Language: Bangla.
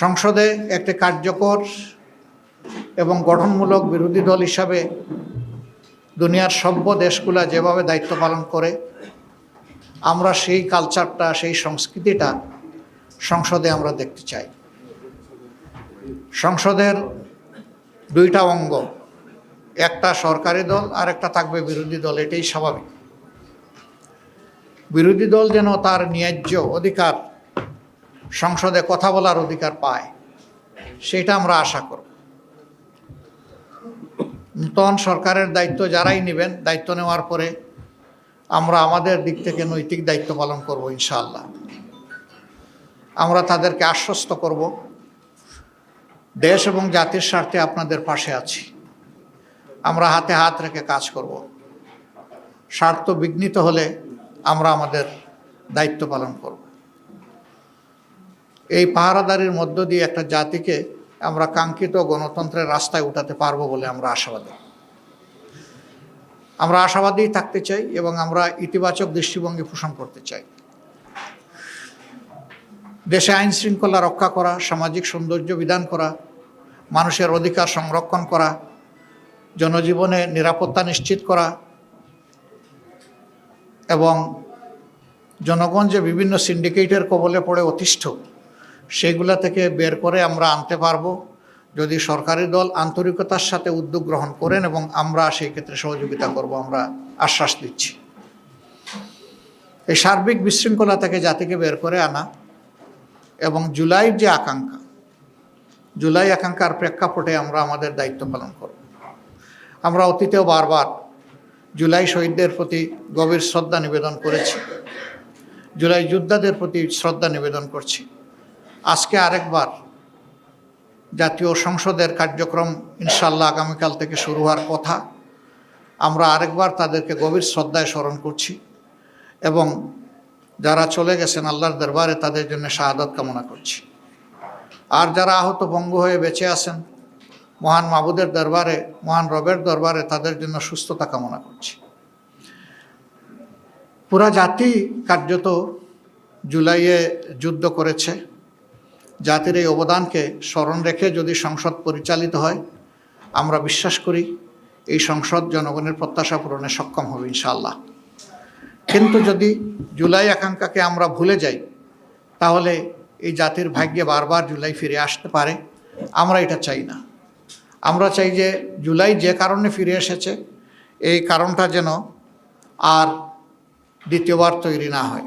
সংসদে একটি কার্যকর এবং গঠনমূলক বিরোধী দল হিসাবে দুনিয়ার সভ্য দেশগুলা যেভাবে দায়িত্ব পালন করে, আমরা সেই কালচারটা সেই সংস্কৃতিটা সংসদে আমরা দেখতে চাই। সংসদের দুইটা অঙ্গ, একটা সরকারি দল আর একটা থাকবে বিরোধী দল, এটাই স্বাভাবিক। বিরোধী দল যেন তার ন্যায্য অধিকার সংসদে কথা বলার অধিকার পায়। সেটা আমরা আশা করব। নূতন সরকারের দায়িত্ব যারাই নেবেন, দায়িত্ব নেওয়ার পরে আমরা আমাদের দিক থেকে নৈতিক দায়িত্ব পালন করব ইনশাআল্লাহ। আমরা তাদেরকে আশ্বস্ত করব, দেশ এবং জাতির স্বার্থে আপনাদের পাশে আছি। আমরা হাতে হাত রেখে কাজ করব। স্বার্থ বিঘ্নিত হলে আমরা আমাদের দায়িত্ব পালন করব। এই পাহারাদারির মধ্য দিয়ে একটা জাতিকে আমরা কাঙ্ক্ষিত গণতন্ত্রের রাস্তায় উঠাতে পারব বলে আমরা আশাবাদী। আমরা আশাবাদী থাকতে চাই এবং আমরা ইতিবাচক দৃষ্টিভঙ্গি পোষণ করতে চাই। দেশে আইন শৃঙ্খলা রক্ষা করা, সামাজিক সৌন্দর্য বিধান করা, মানুষের অধিকার সংরক্ষণ করা, জনজীবনে নিরাপত্তা নিশ্চিত করা এবং জনগণ যে বিভিন্ন সিন্ডিকেটের কবলে পড়ে অতিষ্ঠ সেগুলা থেকে বের করে আমরা আনতে পারব। যদি সরকারি দল আন্তরিকতার সাথে উদ্যোগ গ্রহণ করেন এবং আমরা সেই ক্ষেত্রে সহযোগিতা করব, আমরা আশ্বাস দিচ্ছি। এই সার্বিক বিশৃঙ্খলা থেকে জাতিকে বের করে আনা এবং জুলাইয়ের যে আকাঙ্ক্ষা, জুলাই আকাঙ্ক্ষার প্রেক্ষাপটে আমরা আমাদের দায়িত্ব পালন করব। আমরা অতীতেও বারবার জুলাই শহীদদের প্রতি গভীর শ্রদ্ধা নিবেদন করেছি। জুলাই যোদ্ধাদের প্রতি শ্রদ্ধা নিবেদন করছি। আজকে আরেকবার জাতীয় সংসদের কার্যক্রম ইনশাল্লাহ আগামীকাল থেকে শুরু হওয়ার কথা। আমরা আরেকবার তাদেরকে গভীর শ্রদ্ধায় স্মরণ করছি এবং যারা চলে গেছেন আল্লাহর দরবারে তাদের জন্য শাহাদত কামনা করছি। আর যারা আহত ভঙ্গ হয়ে বেঁচে আছেন, মহান মাবুদের দরবারে, মহান রবের দরবারে তাদের জন্য সুস্থতা কামনা করছি। পুরা জাতি কার্যত জুলাইয়ে যুদ্ধ করেছে। জাতির এই অবদানকে স্মরণ রেখে যদি সংসদ পরিচালিত হয়, আমরা বিশ্বাস করি এই সংসদ জনগণের প্রত্যাশা পূরণে সক্ষম হবে ইনশাআল্লাহ। কিন্তু যদি জুলাই আকাঙ্ক্ষাকে আমরা ভুলে যাই, তাহলে এই জাতির ভাগ্যে বারবার জুলাই ফিরে আসতে পারে, আমরা এটা চাই না। আমরা চাই যে জুলাই যে কারণে ফিরে এসেছে, এই কারণটা যেন আর দ্বিতীয়বার তৈরি না হয়।